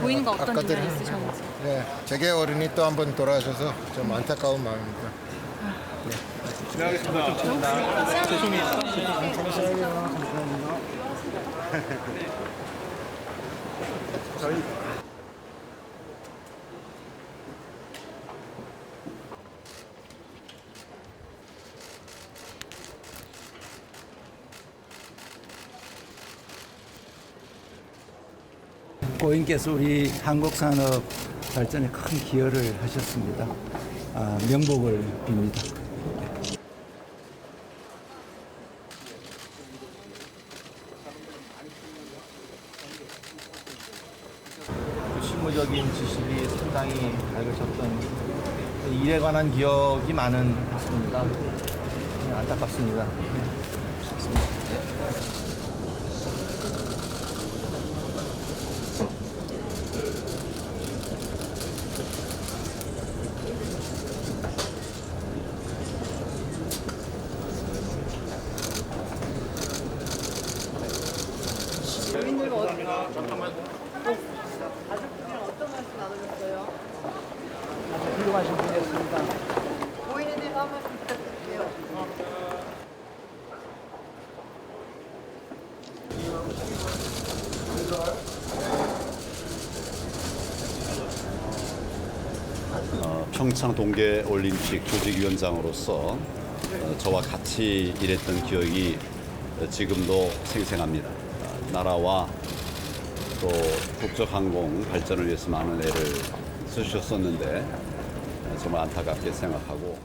고인과 어떤 아까 일이 드린- 있으셨는지. 네, 제게 어른이 또 한 번 돌아가셔서 좀 안타까운 마음입니다. 고인께서 우리 한국 산업 발전에 큰 기여를 하셨습니다. 아, 명복을 빕니다. 그 실무적인 지식이 상당히 밝으셨던 일에 관한 기억이 많은 분입니다. 네, 안타깝습니다. 훌륭하신 분이었습니다. 보이는 대로 한 말씀 부탁드릴게요. 어, 평창 동계 올림픽 조직위원장으로서 어, 저와 같이 일했던 기억이 어, 지금도 생생합니다. 어, 나라와 또 국적항공 발전을 위해서 많은 애를 쓰셨었는데 어, 정말 안타깝게 생각하고